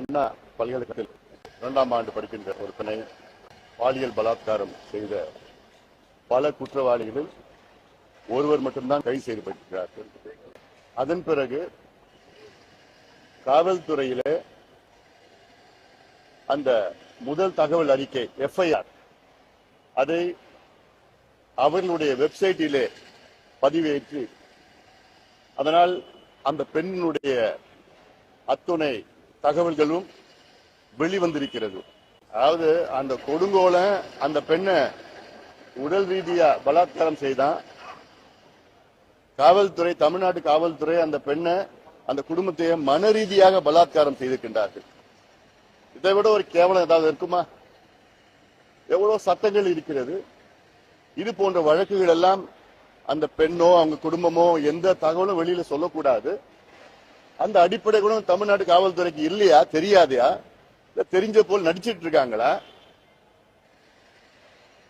அண்ணா பல்கலைக்கழகத்தில் இரண்டாம் ஆண்டு படிக்கின்ற ஒரு பெண்ணை பாலியல் பலாத்காரம் செய்த பல குற்றவாளிகளில் ஒருவர் மட்டும்தான் கைது செய்யப்பட்டிருக்கிறார்கள் அதன் பிறகு காவல்துறையிலே அந்த முதல் தகவல் அறிக்கை எஃப்ஐஆர் அதை அவர்களுடைய வெப்சைட்டிலே பதிவேற்றி அதனால் அந்த பெண்ணுடைய அத்துணை தகவல்களும் வெளிவந்திருக்கிறது. அதாவது அந்த கொடுங்கோல அந்த பெண்ணை உடல் ரீதியா பலாத்காரம் செய்தான். காவல்துறை தமிழ்நாட்டு காவல்துறை அந்த பெண்ணை அந்த குடும்பத்தையே மன ரீதியாக பலாத்காரம் செய்திருக்கின்றார்கள். இதை விட ஒரு கேவலம் ஏதாவது இருக்குமா? எவ்வளவு சட்டங்கள் இருக்கிறது. இது போன்ற வழக்குகள் எல்லாம் அந்த பெண்ணோ அவங்க குடும்பமோ எந்த தகவலும் வெளியில சொல்லக்கூடாது. அந்த அடிப்படை கூட தமிழ்நாடு காவல்துறைக்கு இல்லையா? தெரியாதையா? இல்ல தெரிஞ்ச போல் நடிச்சிட்டு இருக்காங்களா?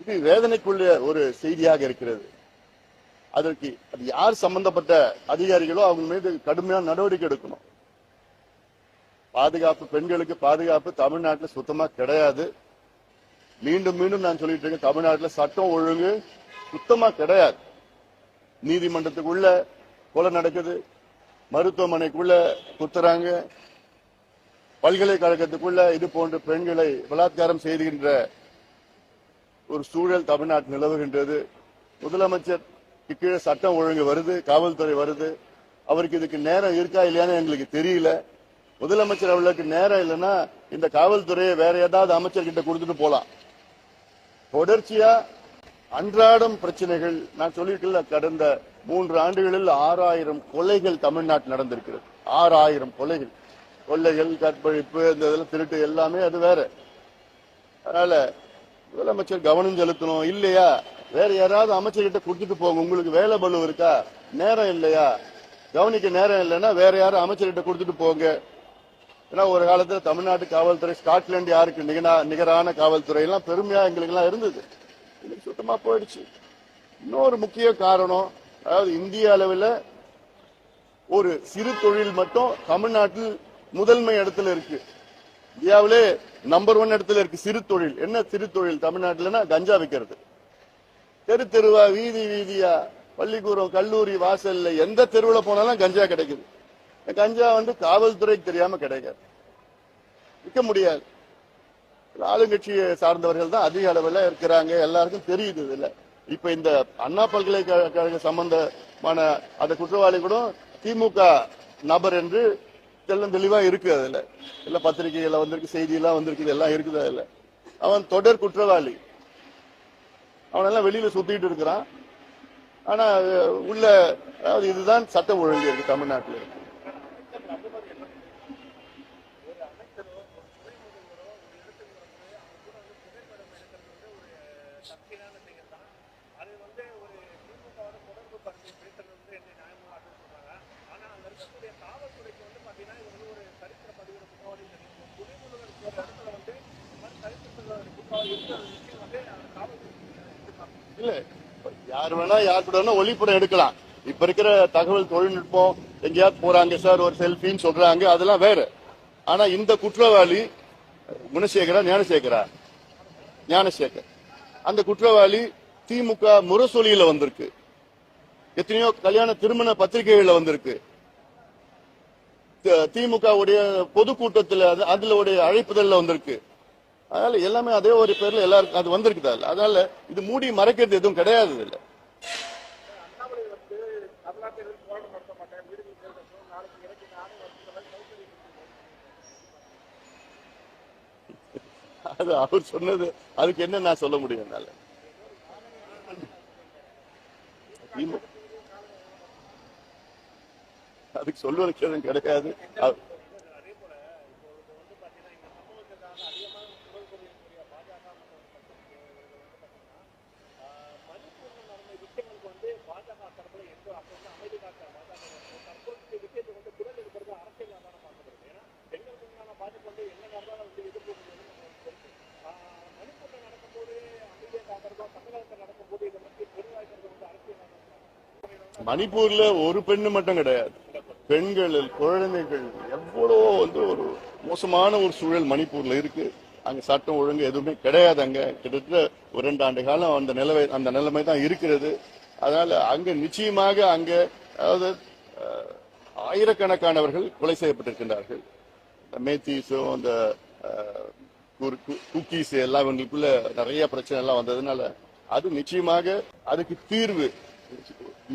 இது வேதனைக்குள்ள ஒரு செய்தியாக இருக்கிறது. அதற்கு அது யார் சம்பந்தப்பட்ட அதிகாரிகளோ அவங்க மீது கடுமையான நடவடிக்கை எடுக்கணும். பாதுகாப்பு பெண்களுக்கு பாதுகாப்பு தமிழ்நாட்டில் சுத்தமா கிடையாது. மீண்டும் மீண்டும் நான் சொல்லிட்டு இருக்கேன் தமிழ்நாட்டில் சட்டம் ஒழுங்கு சுத்தமா கிடையாது. நீதிமன்றத்துக்குள்ள கொலை நடக்குது மருத்துவமனைக்குள்ள குத்துறாங்க. பல்கலைக்கழகத்துக்குள்ள இது போன்ற பெண்களை பலாத்காரம் செய்துகின்ற ஒரு சூழல் தமிழ்நாட்டில் நிலவுகின்றது. முதலமைச்சர் கீழே சட்டம் ஒழுங்கு வருது காவல்துறை வருது. அவருக்கு இதுக்கு நேரம் இருக்கா இல்லையான்னு எங்களுக்கு தெரியல. முதலமைச்சர் அவர்களுக்கு நேரம் இல்லைன்னா இந்த காவல்துறையை வேற ஏதாவது அமைச்சர்கிட்ட கொடுத்துட்டு போலாம். தொடர்ச்சியா அன்றாடம் பிரச்சனைகள் நான் சொல்லியிருக்கல கடந்த மூன்று ஆண்டுகளில் ஆறாயிரம் கொலைகள் தமிழ்நாட்டில் நடந்திருக்கிறது. ஆறாயிரம் கொலைகள். கொள்ளைகள் கற்பழிப்பு இந்த இதெல்லாம் திருட்டு எல்லாமே அது வேற. அதனால முதலமைச்சர் கவனம் செலுத்தணும். இல்லையா? வேற யாராவது அமைச்சர்கிட்ட கொடுத்துட்டு போங்க. உங்களுக்கு வேலை பலு இருக்கா? நேரம் இல்லையா? கவனிக்க நேரம் இல்லைன்னா வேற யாரும் அமைச்சர்கிட்ட கொடுத்துட்டு போங்க. ஏன்னா ஒரு காலத்துல தமிழ்நாட்டு காவல்துறை ஸ்காட்லாந்து யாருக்கு நிகரான காவல்துறை எல்லாம் பெருமையா எங்களுக்கு எல்லாம் இருந்தது. இன்னைக்கு சுத்தமா போயிடுச்சு. இன்னொரு முக்கிய காரணம் அதாவது இந்திய அளவில் ஒரு சிறு தொழில் மட்டும் தமிழ்நாட்டில் முதன்மை இடத்துல இருக்கு. இந்தியாவிலே நம்பர் ஒன் இடத்துல இருக்கு சிறு தொழில். என்ன சிறு தொழில் தமிழ்நாட்டில்னா கஞ்சா விற்கிறது தெரு தெருவா வீதி வீதியா பள்ளிக்கூடம் கல்லூரி வாசல்ல எந்த தெருவில் போனாலும் கஞ்சா கிடைக்குது. கஞ்சா வந்து காவல்துறைக்கு தெரியாம கிடைக்காது. விற்க முடியாது. ஆளுங்கட்சியை சார்ந்தவர்கள் தான் அதிக அளவில் இருக்கிறாங்க. எல்லாருக்கும் தெரியுது இதுல. இப்ப இந்த அண்ணா பல்கலைக்கழக சம்பந்தமான அந்த குற்றவாளி கூட திமுக நபர் என்று தெல்லம் தெளிவா இருக்கு அதுல. இல்ல பத்திரிகைகள்ல வந்திருக்கு செய்தியெல்லாம் வந்திருக்கு எல்லாம் இருக்குது அதுல. அவன் தொடர் குற்றவாளி. அவனெல்லாம் வெளியில சுத்திட்டு இருக்கிறான். ஆனா உள்ள அதாவது இதுதான் சட்ட ஒழுங்கு இருக்கு தமிழ்நாட்டில் இருக்கு அது வந்து ஒரு திமுகவோட தொடர்பு பற்றி பேசுறது வந்து என்ன நியாயமா அப்படின்னு சொல்றாங்க ஆனா அங்க இருக்கக்கூடிய காவல்துறைக்கு வந்து பாத்தீங்கன்னா இது வந்து ஒரு சரித்திர பதிவு குற்றவாளி தெரியும் துணைமுதல்வர் ஒரு இடத்துல வந்து இந்த மாதிரி சரித்திர குற்றவாளி இருக்கிற விஷயம் வந்து அந்த காவல்துறை எதிர்பார்க்கணும் இல்ல. யார் வேணா யார் கூட வேணா ஒளிப்படம் எடுக்கலாம். இப்ப இருக்கிற தகவல் தொழில்நுட்பம் எங்கேயாவது போறாங்க சார் ஒரு செல்ஃபின்னு சொல்றாங்க அதெல்லாம் வேற. ஆனா இந்த குற்றவாளி குணசேகரா ஞானசேகரா? ஞானசேகர். அந்த குற்றவாளி திமுக முரசொலியில வந்திருக்கு. எத்தனையோ கல்யாண திருமண பத்திரிகைகள்ல வந்திருக்கு. திமுக உடைய பொதுக்கூட்டத்தில் அதுல உடைய அழைப்புதல்ல வந்திருக்கு. அதனால எல்லாமே அதே ஒரு பேர்ல எல்லாருக்கும் அது வந்திருக்குதா இல்ல? அதனால இது மூடி மறைக்கிறது எதுவும் கிடையாது இல்ல அது அவர் சொன்னது அதுக்கு என்ன நான் சொல்ல முடியும் என்னால? அதுக்கு சொல்வதற்கு எதுவும் கிடையாது அவ- அதே போல இப்போ இது வந்து பாத்தீங்கன்னா இந்த சம்பவத்துக்காக அதிகமாக குரல் கொடுக்கக்கூடிய பாஜக மணிப்பூர்ல நடந்த விஷயங்களுக்கு வந்து பாஜக தரப்புல எந்த அப்போ வந்து அமைதி காக்க பாஜக தற்போதைய விஷயத்தை வந்து குரல் எடுக்கிறது அரசியல் தானே பார்க்கப்படுது ஏன்னா பெண்களுக்கு உண்டான பாதிப்பு வந்து என்ன நடந்தாலும் வந்து எதிர்ப்பு மணிப்பூர்ல நடக்கும்போது அமைதியை காக்கிறதோ தமிழகத்தில் நடக்கும்போது இதை பற்றி பெருவாய்க்கிறது வந்து அரசியல் மணிப்பூர்ல ஒரு பெண்ணு மட்டும் கிடையாது. பெண்கள் குழந்தைகள் எவ்வளோ வந்து ஒரு மோசமான ஒரு சூழல் மணிப்பூர்ல இருக்கு. அங்க சட்டம் ஒழுங்கு எதுவுமே கிடையாது அங்க. கிட்டத்தட்ட ஒரு ரெண்டு ஆண்டு காலம் அந்த நிலைமை அந்த நிலைமை தான் இருக்கிறது. அதனால அங்க நிச்சயமாக அங்க அதாவது ஆயிரக்கணக்கானவர்கள் கொலை செய்யப்பட்டிருக்கின்றார்கள். இந்த மேத்தீஸும் அந்த கு- குக்கீஸ் எல்லாம் இவங்களுக்குள்ள நிறைய பிரச்சனை எல்லாம் வந்ததுனால அது நிச்சயமாக அதுக்கு தீர்வு.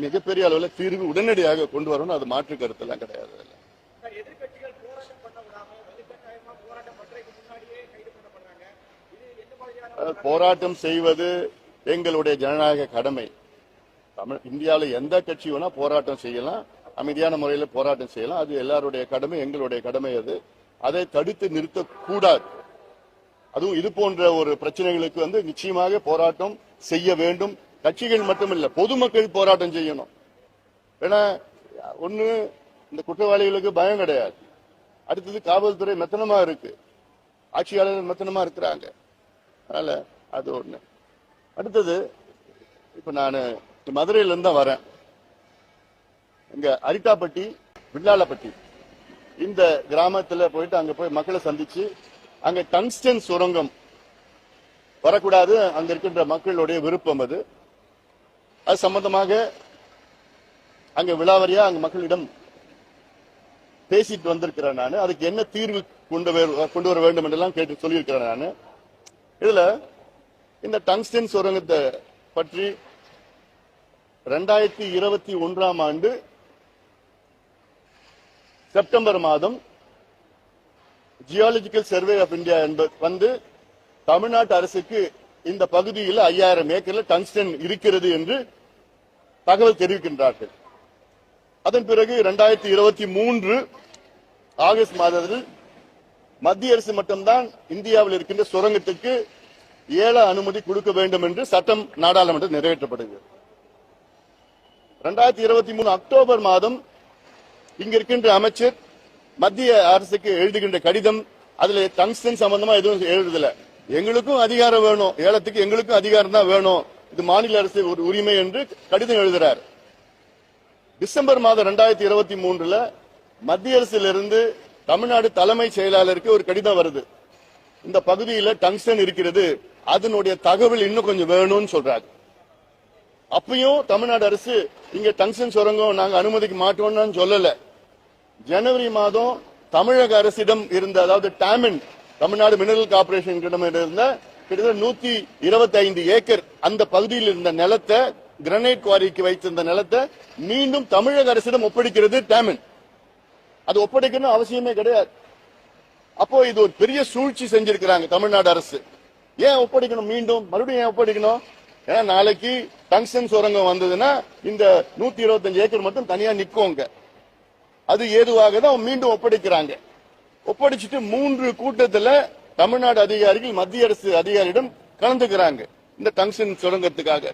மிகப்பெரிய அளவுல தீர்வு உடனடியாக கொண்டு வரணும் அது மாற்று கருத்தெல்லாம் கிடையாது போராட்டம் செய்வது எங்களுடைய ஜனநாயக கடமை. தமிழ் இந்தியாவில் எந்த கட்சி வேணா போராட்டம் செய்யலாம். அமைதியான முறையில் போராட்டம் செய்யலாம். அது எல்லாருடைய கடமை எங்களுடைய கடமை அது. அதை தடுத்து நிறுத்தக்கூடாது. அதுவும் இது போன்ற ஒரு பிரச்சனைகளுக்கு வந்து நிச்சயமாக போராட்டம் செய்ய வேண்டும். கட்சிகள் மட்டுமில்ல பொதுமக்கள் போராட்டம் செய்யணும். ஏன்னா ஒண்ணு இந்த குற்றவாளிகளுக்கு பயம் கிடையாது. அடுத்தது காவல்துறை மெத்தனமா இருக்கு. ஆட்சியாளர்கள் மெத்தனமா இருக்கிறாங்க. அதனால அது ஒண்ணு. அடுத்தது இப்ப நான் மதுரையில இருந்து தான் வரேன். இங்க அரிட்டாப்பட்டி வில்லாலப்பட்டி. இந்த கிராமத்துல போயிட்டு அங்க போய் மக்களை சந்திச்சு அங்க டங்ஸ்டன் சுரங்கம் வரக்கூடாது அங்க இருக்கின்ற மக்களுடைய விருப்பம் அது. அது சம்பந்தமாக அங்க விழாவரியா அங்க மக்களிடம் பேசிட்டு வந்திருக்கிறேன் நான். அதுக்கு என்ன தீர்வு கொண்டு கொண்டு வர வேண்டும் என்றெல்லாம் கேட்டு சொல்லியிருக்கிறேன் நான். இதுல இந்த டங்ஸ்டன் சுரங்கத்தை பற்றி ரெண்டாயிரத்தி இருபத்தி ஒன்றாம் ஆண்டு செப்டம்பர் மாதம் ஜியாலஜிக்கல் சர்வே ஆஃப் இந்தியா என்பது வந்து தமிழ்நாட்டு அரசுக்கு இந்த பகுதியில் ஐயாயிரம் ஏக்கர்ல டங்ஸ்டன் இருக்கிறது என்று தகவல் தெரிவிக்கின்றார்கள். அதன் பிறகு இரண்டாயிரத்தி இருபத்தி மூன்று ஆகஸ்ட் மாதத்தில் மத்திய அரசு மட்டும்தான் இந்தியாவில் இருக்கின்ற சுரங்கத்துக்கு ஏல அனுமதி கொடுக்க வேண்டும் என்று சட்டம் நாடாளுமன்றம் நிறைவேற்றப்படுகிறது. இரண்டாயிரத்தி இருபத்தி மூணு அக்டோபர் மாதம் இங்க இருக்கின்ற அமைச்சர் மத்திய அரசுக்கு எழுதுகின்ற கடிதம் அதுல டங்ஸ்டன் சம்பந்தமா எதுவும் எழுதுல. எங்களுக்கும் அதிகாரம் வேணும் ஏலத்துக்கு எங்களுக்கும் அதிகாரம் தான் வேணும். இது மாநில அரசு ஒரு உரிமை என்று கடிதம் எழுதுறார். டிசம்பர் மாதம் ரெண்டாயிரத்தி இருபத்தி மூன்றுல மத்திய அரசிலிருந்து தமிழ்நாடு தலைமை செயலாளருக்கு ஒரு கடிதம் வருது. இந்த பகுதியில டங்ஸ்டன் இருக்கிறது. அதனுடைய தகவல் இன்னும் கொஞ்சம் வேணும்னு சொல்றாங்க அப்பயும் தமிழ்நாடு அரசு இங்க டங்ஸ்டன் சுரங்கம் நாங்க அனுமதிக்க மாட்டோம்னு சொல்லல. ஜனவரி மாதம் தமிழக அரசிடம் இருந்த அதாவது டாமின் தமிழ்நாடு மினரல் கார்பரேஷன் இருந்த கிட்டத்தட்ட நூத்தி இருபத்தி ஐந்து ஏக்கர் அந்த பகுதியில் இருந்த நிலத்தை கிரனைட் குவாரிக்கு வைத்திருந்த நிலத்தை மீண்டும் தமிழக அரசிடம் ஒப்படைக்கிறது டேமின். அது ஒப்படைக்கணும் அவசியமே கிடையாது. அப்போ இது ஒரு பெரிய சூழ்ச்சி செஞ்சிருக்கிறாங்க தமிழ்நாடு அரசு. ஏன் ஒப்படைக்கணும் மீண்டும்? மறுபடியும் ஏன் ஒப்படைக்கணும்? ஏன்னா நாளைக்கு டங்ஸ்டன் சுரங்கம் வந்ததுன்னா இந்த நூத்தி இருபத்தஞ்சு ஏக்கர் மட்டும் தனியா நிக்கோங்க அது ஏதுவாக தான் மீண்டும் ஒப்படைக்கிறாங்க. ஒப்படைச்சிட்டு மூன்று கூட்டத்துல தமிழ்நாடு அதிகாரிகள் மத்திய அரசு அதிகாரியிடம் கலந்துக்கிறாங்க இந்த டங்ஷன் சுரங்கத்துக்காக.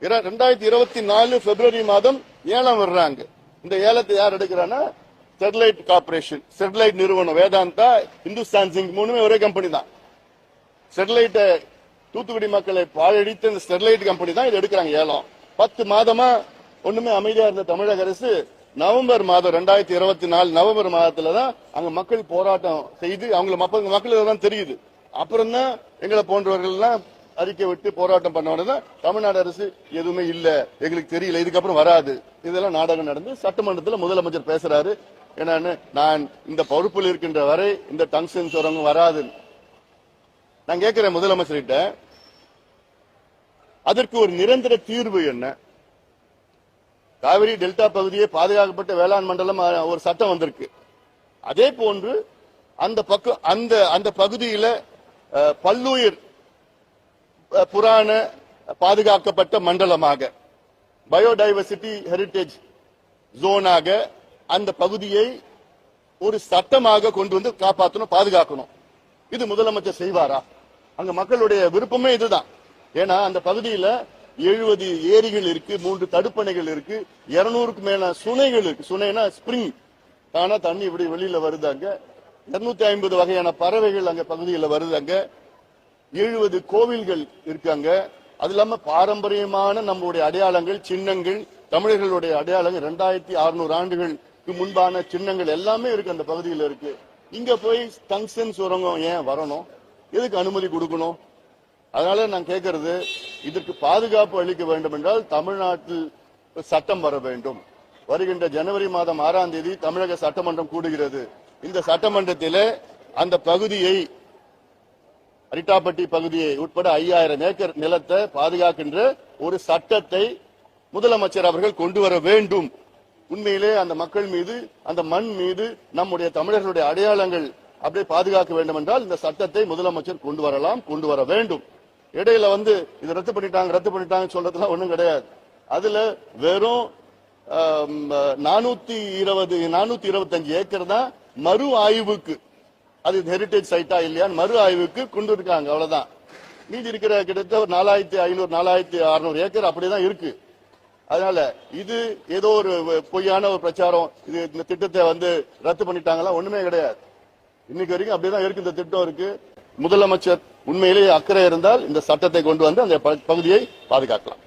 இர- ரெண்டாயிரத்தி இருபத்தி நாலு பிப்ரவரி மாதம் ஏலம் வர்றாங்க. இந்த ஏலத்தை யார் எடுக்கிறான்னா? ஸ்டெர்லைட் கார்பரேஷன் ஸ்டெர்லைட் நிறுவனம் வேதாந்தா இந்துஸ்தான் சிங் மூணுமே ஒரே கம்பெனி தான். ஸ்டெர்லைட் தூத்துக்குடி மக்களை பாழடித்த இந்த ஸ்டெர்லைட் கம்பெனி தான் இது எடுக்கிறாங்க ஏலம். பத்து மாதமா ஒண்ணுமே அமைதியா இருந்த தமிழக அரசு நவம்பர் மாதம் ரெண்டாயிரத்தி இருபத்தி நாலு நவம்பர் மாதத்துல தான் அங்க மக்கள் போராட்டம் செய்து அவங்கள மக்களுக்கு தான் தெரியுது. அப்புறம் தான் எங்களை போன்றவர்கள்லாம் அறிக்கை விட்டு போராட்டம் பண்ண உடனே தமிழ்நாடு அரசு எதுவுமே இல்ல எங்களுக்கு தெரியல இதுக்கப்புறம் வராது. இதெல்லாம் நாடகம் நடந்து சட்டமன்றத்தில் முதலமைச்சர் பேசுறாரு. என்னன்னு நான் இந்த பொறுப்பில் இருக்கின்ற வரை இந்த டங்ஷன் சுரங்கம் வராது. நான் கேட்கிறேன் முதலமைச்சர்கிட்ட அதற்கு ஒரு நிரந்தர தீர்வு என்ன? காவிரி டெல்டா பகுதியை பாதுகாக்கப்பட்ட வேளாண் மண்டலம் ஒரு சட்டம் வந்திருக்கு. அதே போன்று அந்த பக்கம் அந்த அந்த பகுதியில பல்லுயிர் புராண பாதுகாக்கப்பட்ட மண்டலமாக பயோடைவர்சிட்டி ஹெரிட்டேஜ் ஜோனாக அந்த பகுதியை ஒரு சட்டமாக கொண்டு வந்து காப்பாற்றணும் பாதுகாக்கணும். இது முதலமைச்சர் செய்வாரா? அங்க மக்களுடைய விருப்பமே இதுதான். ஏன்னா அந்த பகுதியில எழுபது ஏரிகள் இருக்கு மூன்று தடுப்பணைகள் இருக்கு இருநூறுக்கு மேல சுனைகள் இருக்கு. சுனைனா ஸ்பிரிங் தானா தண்ணி இப்படி வெளியில வருது அங்க. இருநூத்தி ஐம்பது வகையான பறவைகள் அங்க பகுதியில் வருது அங்க. எழுபது கோவில்கள் இருக்காங்க அது இல்லாம பாரம்பரியமான நம்மளுடைய அடையாளங்கள் சின்னங்கள் தமிழர்களுடைய அடையாளங்கள். ரெண்டாயிரத்தி அறுநூறு ஆண்டுகளுக்கு முன்பான சின்னங்கள் எல்லாமே இருக்கு அந்த பகுதியில் இருக்கு. இங்க போய் டங்ஸ்டன் சுரங்கம் ஏன் வரணும்? எதுக்கு அனுமதி கொடுக்கணும்? அதனால நான் கேட்கறது இதற்கு பாதுகாப்பு அளிக்க வேண்டும் என்றால் தமிழ்நாட்டில் சட்டம் வர வேண்டும். வருகின்ற ஜனவரி மாதம் ஆறாம் தேதி தமிழக சட்டமன்றம் கூடுகிறது. இந்த சட்டமன்றத்திலே அந்த பகுதியை அரிட்டாப்பட்டி பகுதியை உட்பட ஐயாயிரம் ஏக்கர் நிலத்தை பாதுகாக்கின்ற ஒரு சட்டத்தை முதலமைச்சர் அவர்கள் கொண்டு வர வேண்டும். உண்மையிலே அந்த மக்கள் மீது அந்த மண் மீது நம்முடைய தமிழர்களுடைய அடையாளங்கள் அப்படியே பாதுகாக்க வேண்டும் என்றால் இந்த சட்டத்தை முதலமைச்சர் கொண்டு வரலாம் கொண்டு வர வேண்டும். இடையில வந்து இது ரத்து பண்ணிட்டாங்க ரத்து பண்ணிட்டாங்க சொல்றதுலாம் ஒண்ணும் கிடையாது. அதுல வெறும் நானூத்தி இருபது நானூத்தி இருபத்தஞ்சு ஏக்கர் தான் மறு ஆய்வுக்கு. அது ஹெரிட்டேஜ் சைட்டா இல்லையான்னு மறு ஆய்வுக்கு கொண்டு இருக்காங்க அவ்வளவுதான். மீதி இருக்கிற கிட்டத்தட்ட ஒரு நாலாயிரத்தி ஐநூறு நாலாயிரத்தி அறுநூறு ஏக்கர் அப்படிதான் இருக்கு. அதனால இது ஏதோ ஒரு பொய்யான ஒரு பிரச்சாரம். இது இந்த திட்டத்தை வந்து ரத்து பண்ணிட்டாங்களா ஒண்ணுமே கிடையாது. இன்னைக்கு வரைக்கும் அப்படிதான் இருக்கு இந்த திட்டம் இருக்கு. முதலமைச்சர் உண்மையிலேயே அக்கறை இருந்தால் இந்த சட்டத்தை கொண்டு வந்து அந்த ப- பகுதியை பாதுகாக்கலாம்.